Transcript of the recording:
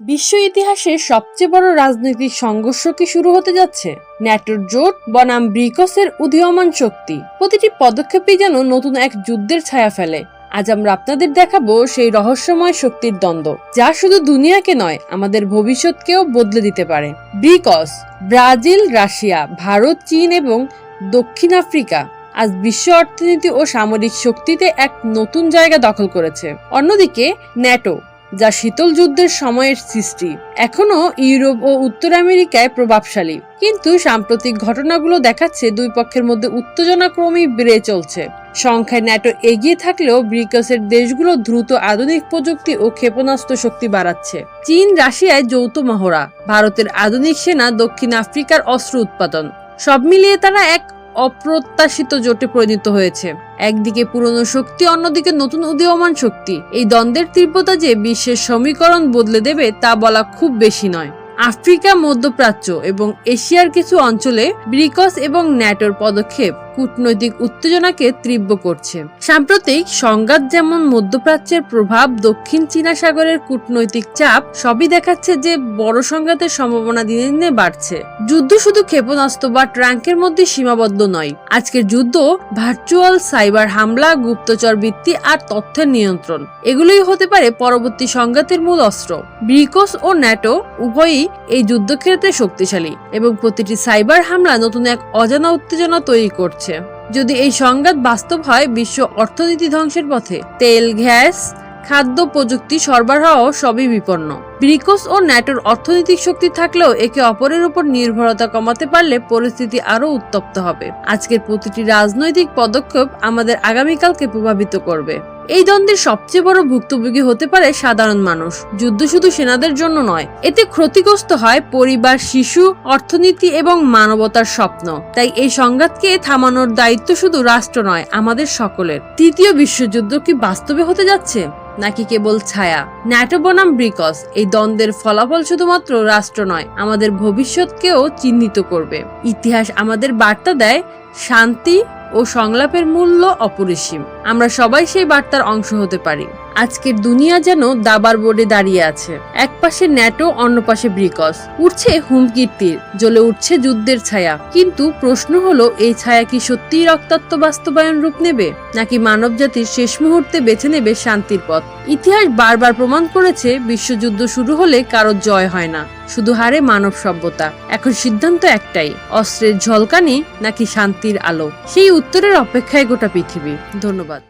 বিশ্ব ইতিহাসের সবচেয়ে বড় রাজনৈতিক সংঘর্ষ কি শুরু হতে যাচ্ছে? ন্যাটোর জোট বনাম ব্রিকসের উদীয়মান শক্তি। প্রতিটি পদক্ষেপই যেন নতুন এক যুদ্ধের ছায়া ফেলে। আজ আমরা আপনাদের দেখাবো সেই রহস্যময় শক্তির দ্বন্দ্ব, যা শুধু দুনিয়াকে নয়, আমাদের ভবিষ্যৎকেও বদলে দিতে পারে। ব্রিকস, ব্রাজিল, রাশিয়া, ভারত, চীন এবং দক্ষিণ আফ্রিকা আজ বিশ্ব অর্থনীতি ও সামরিক শক্তিতে এক নতুন জায়গা দখল করেছে। অন্যদিকে, ন্যাটো যা শীতল যুদ্ধের সময়ের সৃষ্টি। এখনও ইউরোপ ও উত্তর আমেরিকায় প্রভাবশালী। কিন্তু সাম্প্রতিক ঘটনাগুলো দেখাচ্ছে দুই পক্ষের মধ্যে উত্তেজনা ক্রমেই বেড়ে চলছে। সংখ্যায় ন্যাটো এগিয়ে থাকলেও ব্রিকসের দেশগুলো দ্রুত আধুনিক প্রযুক্তি ও ক্ষেপণাস্ত্র শক্তি বাড়াচ্ছে। চীন, রাশিয়ায় যৌথ মহড়া, ভারতের আধুনিক সেনা দক্ষিণ আফ্রিকার অস্ত্র উৎপাদন। সব মিলিয়ে তারা এক অপ্রত্যাশিত জোটে পরিণত হয়েছে। একদিকে পুরনো শক্তি, অন্যদিকে নতুন উদীয়মান শক্তি। এই দ্বন্দ্বের তীব্রতা যে বিশ্বের সমীকরণ বদলে দেবে তা বলা খুব বেশি নয়। আফ্রিকা মধ্যপ্রাচ্য এবং এশিয়ার কিছু অঞ্চলে ব্রিকস এবং ন্যাটোর পদক্ষেপ কূটনৈতিক উত্তেজনাকে তীব্র করছে। সাম্প্রতিক সংঘাত যেমন মধ্যপ্রাচ্যের প্রভাব, দক্ষিণ চীনা সাগরের কূটনৈতিক চাপ, সবই দেখাচ্ছে যে বড় সংঘাতের সম্ভাবনা দিনে দিনে বাড়ছে। যুদ্ধ শুধু ক্ষেপণাস্ত্র বা ট্রাঙ্কের মধ্যে সীমাবদ্ধ নয়। আজকের যুদ্ধ, ভার্চুয়াল সাইবার হামলা, গুপ্তচর বৃত্তি আর তথ্যের নিয়ন্ত্রণ। এগুলোই হতে পারে পরবর্তী সংঘাতের মূল অস্ত্র। ব্রিকস ও ন্যাটো উভয়ই এই যুদ্ধক্ষেত্রে শক্তিশালী এবং প্রতিটি সাইবার হামলা নতুন এক অজানা উত্তেজনা তৈরি করছে। যদি এই সংঘাত বাস্তব হয়, বিশ্ব অর্থনীতি ধ্বংসের পথে। তেল, গ্যাস, খাদ্য প্রযুক্তি সরবরাহ সবই বিপন্ন। ব্রিকস ও ন্যাটোর অর্থনৈতিক শক্তি থাকলেও একে অপরের উপর নির্ভরতা কমাতে পারলে পরিস্থিতি আরও উত্তপ্ত হবে। আজকের প্রতিটি রাজনৈতিক পদক্ষেপ আমাদের আগামীকালকে প্রভাবিত করবে। এই দ্বন্দ্বের সবচেয়ে বড় ভুক্তভোগী হতে পারে সাধারণ মানুষ। যুদ্ধ শুধু সেনাদের জন্য নয়, এতে ক্ষতিগ্রস্ত হয় পরিবার, শিশু, অর্থনীতি এবং মানবতার স্বপ্ন। তাই এই সংঘাতকে থামানোর দায়িত্ব শুধু রাষ্ট্র নয়, আমাদের সকলের। তৃতীয় বিশ্বযুদ্ধ কি বাস্তবে হতে যাচ্ছে? নাকি কেবল ছায়া? ন্যাটো বনাম ব্রিকস, এই দ্বন্দ্বের ফলাফল শুধুমাত্র রাষ্ট্র নয়, আমাদের ভবিষ্যৎকেও চিহ্নিত করবে। ইতিহাস আমাদের বার্তা দেয়, শান্তি ও সংলাপের মূল্য অপরিসীম। আমরা সবাই সেই বার্তার অংশ হতে পারি। আজকের দুনিয়া যেন দাবার বোর্ডে দাঁড়িয়ে আছে। এক পাশে ন্যাটো, অন্য পাশে ব্রিকস। উঠছে হুমকির তীর, জ্বলে উঠছে যুদ্ধের ছায়া। কিন্তু প্রশ্ন হলো, এই ছায়া কি সত্যিই রক্তাক্ত বাস্তবায়ন রূপ নেবে? নাকি মানব জাতির শেষ মুহূর্তে বেছে নেবে শান্তির পথ? ইতিহাস বারবার প্রমাণ করেছে, বিশ্বযুদ্ধ শুরু হলে কারও জয় হয় না। শুধু হারে মানব সভ্যতা। এখন সিদ্ধান্ত একটাই, অস্ত্রের ঝলকানি নাকি শান্তির আলো? সেই উত্তরের অপেক্ষায় গোটা পৃথিবী। ধন্যবাদ।